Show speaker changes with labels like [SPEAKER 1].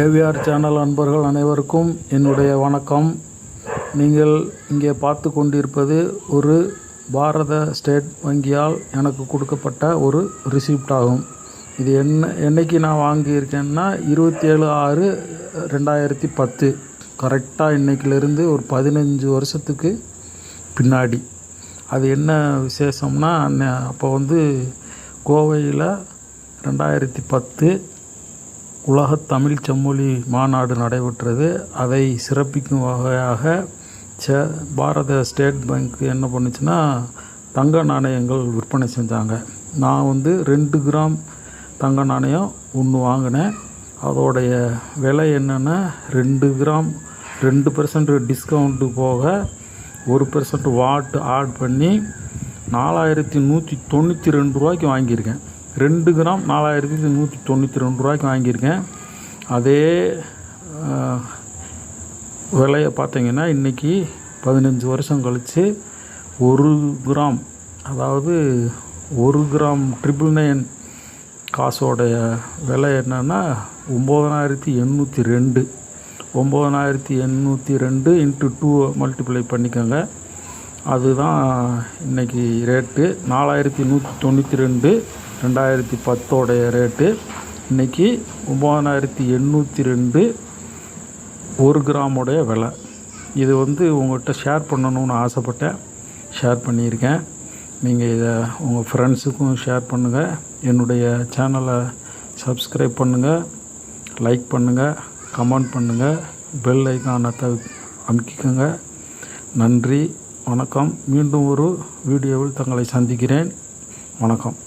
[SPEAKER 1] AVR channel அன்பர்கள் அனைவருக்கும் என்னுடைய வணக்கம். நீங்கள் இங்கே பார்த்து கொண்டிருப்பது ஒரு பாரத ஸ்டேட் வங்கியால் எனக்கு கொடுக்கப்பட்ட ஒரு ரிசிப்ட் ஆகும். இது என்ன என்னைக்கு நான் வாங்கியிருக்கேன்னா இருபத்தி ஏழு ஆறு ரெண்டாயிரத்தி பத்து. கரெக்டாக இன்னைக்கிலேருந்து ஒரு பதினஞ்சு வருஷத்துக்கு பின்னாடி. அது என்ன விசேஷம்னா அப்போ வந்து கோவையில் ரெண்டாயிரத்தி பத்து உலக தமிழ் செம்மொழி மாநாடு நடைபெற்றது. அதை சிறப்பிக்கும் வகையாக சே பாரத ஸ்டேட் பேங்க் என்ன பண்ணுச்சுன்னா தங்க நாணயங்கள் விற்பனை செஞ்சாங்க. நான் வந்து ரெண்டு கிராம் தங்க நாணயம் ஒன்று வாங்கினேன். அதோடைய விலை என்னென்னா ரெண்டு கிராம் ரெண்டு பர்சன்ட் டிஸ்கவுண்ட்டு போக ஒரு பர்சன்ட் வாட் ஆட் பண்ணி நாலாயிரத்தி நூற்றி தொண்ணூற்றி ரெண்டு ரூபாய்க்கு வாங்கியிருக்கேன். ரெண்டு கிராம் நாலாயிரத்தி நூற்றி தொண்ணூற்றி ரெண்டு ரூபாய்க்கு வாங்கியிருக்கேன். அதே விலையை பார்த்தீங்கன்னா இன்றைக்கி பதினஞ்சு வருஷம் கழித்து ஒரு கிராம் அதாவது ஒரு கிராம் ட்ரிபிள் நைன் காசோடைய விலை என்னென்னா ஒம்பதனாயிரத்தி எண்ணூற்றி ரெண்டு. ஒம்பதனாயிரத்தி எண்ணூற்றி ரெண்டு இன்ட்டு டூ மல்டிப்ளை பண்ணிக்கோங்க. அதுதான் இன்னைக்கு ரேட்டு நாலாயிரத்தி நூற்றி தொண்ணூற்றி ரெண்டு. ரெண்டாயிரத்தி பத்தோடைய ரேட்டு இன்னைக்கு ஒம்பதனாயிரத்தி எண்ணூற்றி ரெண்டு ஒரு கிராமுடைய விலை. இது வந்து உங்கள்கிட்ட ஷேர் பண்ணணும்னு ஆசைப்பட்டேன். ஷேர் பண்ணியிருக்கேன். நீங்கள் இதை உங்கள் ஃப்ரெண்ட்ஸுக்கும் ஷேர் பண்ணுங்கள் என்னுடைய சேனலை சப்ஸ்கிரைப் பண்ணுங்கள் லைக் பண்ணுங்கள் கமெண்ட் பண்ணுங்கள் பெல் ஐக்கானை த அமுக்கிக்கோங்க. நன்றி. வணக்கம். மீண்டும் ஒரு வீடியோவில் தங்களை சந்திக்கிறேன். வணக்கம்.